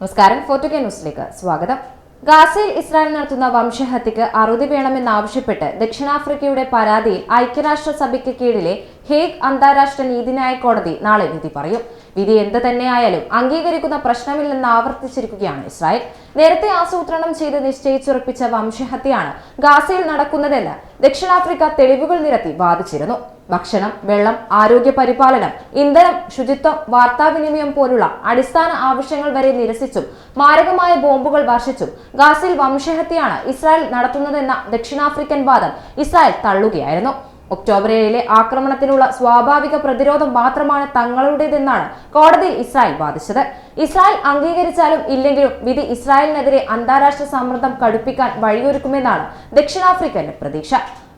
നമസ്കാരം. ഫോർട്ടുകെ ന്യൂസിലേക്ക് സ്വാഗതം. ഗാസയിൽ ഇസ്രായേൽ നടത്തുന്ന വംശഹത്യക്ക് അറുതി വേണമെന്നാവശ്യപ്പെട്ട് ദക്ഷിണാഫ്രിക്കയുടെ പരാതിയിൽ ഐക്യരാഷ്ട്രസഭയ്ക്ക് കീഴിലെ ഹേഗ് അന്താരാഷ്ട്ര നീതിന്യായ കോടതി നാളെ വിധി പറയും. വിധി എന്ത് തന്നെയായാലും അംഗീകരിക്കുന്ന പ്രശ്നമില്ലെന്ന് ആവർത്തിച്ചിരിക്കുകയാണ് ഇസ്രായേൽ. നേരത്തെ ആസൂത്രണം ചെയ്ത് നിശ്ചയിച്ചുറപ്പിച്ച വംശഹത്യയാണ് ഗാസയിൽ നടക്കുന്നതെന്ന് ദക്ഷിണാഫ്രിക്ക തെളിവുകൾ നിരത്തി വാദിച്ചിരുന്നു. ഭക്ഷണം വെള്ളം ആരോഗ്യ പരിപാലനം ഇന്ധനം ശുചിത്വം വാർത്താവിനിമയം പോലുള്ള അടിസ്ഥാന ആവശ്യങ്ങൾ വരെ നിരസിച്ചും മാരകമായ ബോംബുകൾ വർഷിച്ചും ഗാസിൽ വംശഹത്യയാണ് ഇസ്രായേൽ നടത്തുന്നതെന്ന ദക്ഷിണാഫ്രിക്കൻ വാദം ഇസ്രായേൽ തള്ളുകയായിരുന്നു. ഒക്ടോബർ ഏഴിലെ ആക്രമണത്തിനുള്ള സ്വാഭാവിക പ്രതിരോധം മാത്രമാണ് തങ്ങളുടേതെന്നാണ് കോടതിയിൽ ഇസ്രായേൽ വാദിച്ചത്. ഇസ്രായേൽ അംഗീകരിച്ചാലും ഇല്ലെങ്കിലും വിധി ഇസ്രായേലിനെതിരെ അന്താരാഷ്ട്ര സമ്മർദ്ദം കടുപ്പിക്കാൻ വഴിയൊരുക്കുമെന്നാണ് ദക്ഷിണാഫ്രിക്കന്റെ പ്രതീക്ഷ.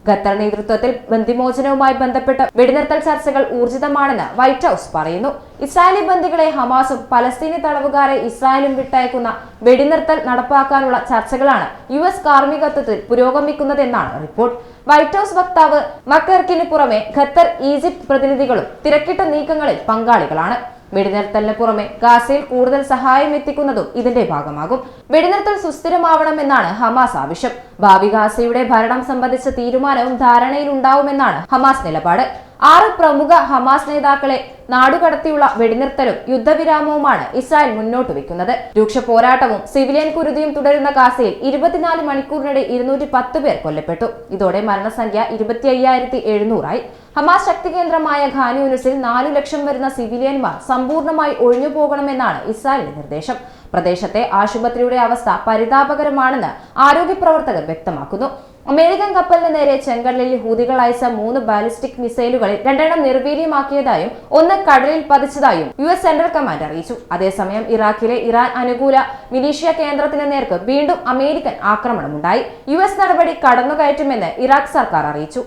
ഖത്തർ നേതൃത്വത്തിൽ ബന്ധിമോചനവുമായി ബന്ധപ്പെട്ട വെടിനിർത്തൽ ചർച്ചകൾ ഊർജിതമാണെന്ന് വൈറ്റ് ഹൌസ് പറയുന്നു. ഇസ്രായേലി ബന്ദികളെ ഹമാസും പലസ്തീനി തടവുകാരെ ഇസ്രായേലും വിട്ടയക്കുന്ന വെടിനിർത്തൽ നടപ്പാക്കാനുള്ള ചർച്ചകളാണ് യു എസ് കാർമ്മികത്വത്തിൽ പുരോഗമിക്കുന്നതെന്നാണ് റിപ്പോർട്ട്. വൈറ്റ് ഹൌസ് വക്താവ് മക്കർക്കിന് പുറമെ ഖത്തർ ഈജിപ്ത് പ്രതിനിധികളും തിരക്കിട്ട നീക്കങ്ങളിൽ പങ്കാളികളാണ്. വെടിനിർത്തലിന് പുറമെ ഗാസയിൽ കൂടുതൽ സഹായം എത്തിക്കുന്നതും ഇതിന്റെ ഭാഗമാകും. വെടിനിർത്തൽ സുസ്ഥിരമാവണമെന്നാണ് ഹമാസ് ആവശ്യം. ഭാവി ഗാസയുടെ ഭരണം സംബന്ധിച്ച തീരുമാനവും ധാരണയിലുണ്ടാവുമെന്നാണ് ഹമാസ് നിലപാട്. ആറ് പ്രമുഖ ഹമാസ് നേതാക്കളെ നാടുകടത്തിയുള്ള വെടിനിർത്തലും യുദ്ധവിരാമവുമാണ് ഇസ്രായേൽ മുന്നോട്ട് വെക്കുന്നത് രൂക്ഷ പോരാട്ടവും സിവിലിയൻ കുരുതിയും തുടരുന്ന ഗാസയിൽ ഇരുപത്തിനാല് മണിക്കൂറിനിടെ ഇരുന്നൂറ്റി പത്ത് പേർ കൊല്ലപ്പെട്ടു. ഇതോടെ മരണസംഖ്യ ഇരുപത്തി അയ്യായിരത്തി എഴുന്നൂറായി ഹമാസ് ശക്തി കേന്ദ്രമായ ഖാനൂനസിൽ നാലു ലക്ഷം വരുന്ന സിവിലിയന്മാർ സമ്പൂർണമായി ഒഴിഞ്ഞു പോകണമെന്നാണ് ഇസ്രായേലിന്റെ നിർദ്ദേശം. പ്രദേശത്തെ ആശുപത്രിയുടെ അവസ്ഥ പരിതാപകരമാണെന്ന് ആരോഗ്യ പ്രവർത്തകർ വ്യക്തമാക്കുന്നു. അമേരിക്കൻ കപ്പലിന് നേരെ ചെങ്കടലിൽ ഹൂതികൾ അയച്ച മൂന്ന് ബാലിസ്റ്റിക് മിസൈലുകളിൽ രണ്ടെണ്ണം നിർവീര്യമാക്കിയതായും ഒന്ന് കടലിൽ പതിച്ചതായും യു എസ് സെൻട്രൽ കമാൻഡ് അറിയിച്ചു. അതേസമയം ഇറാഖിലെ ഇറാൻ അനുകൂല മിലീഷ്യ കേന്ദ്രത്തിന് നേർക്ക് വീണ്ടും അമേരിക്കൻ ആക്രമണമുണ്ടായി. യു എസ് നടപടി കടന്നുകയറ്റുമെന്ന് ഇറാഖ് സർക്കാർ അറിയിച്ചു.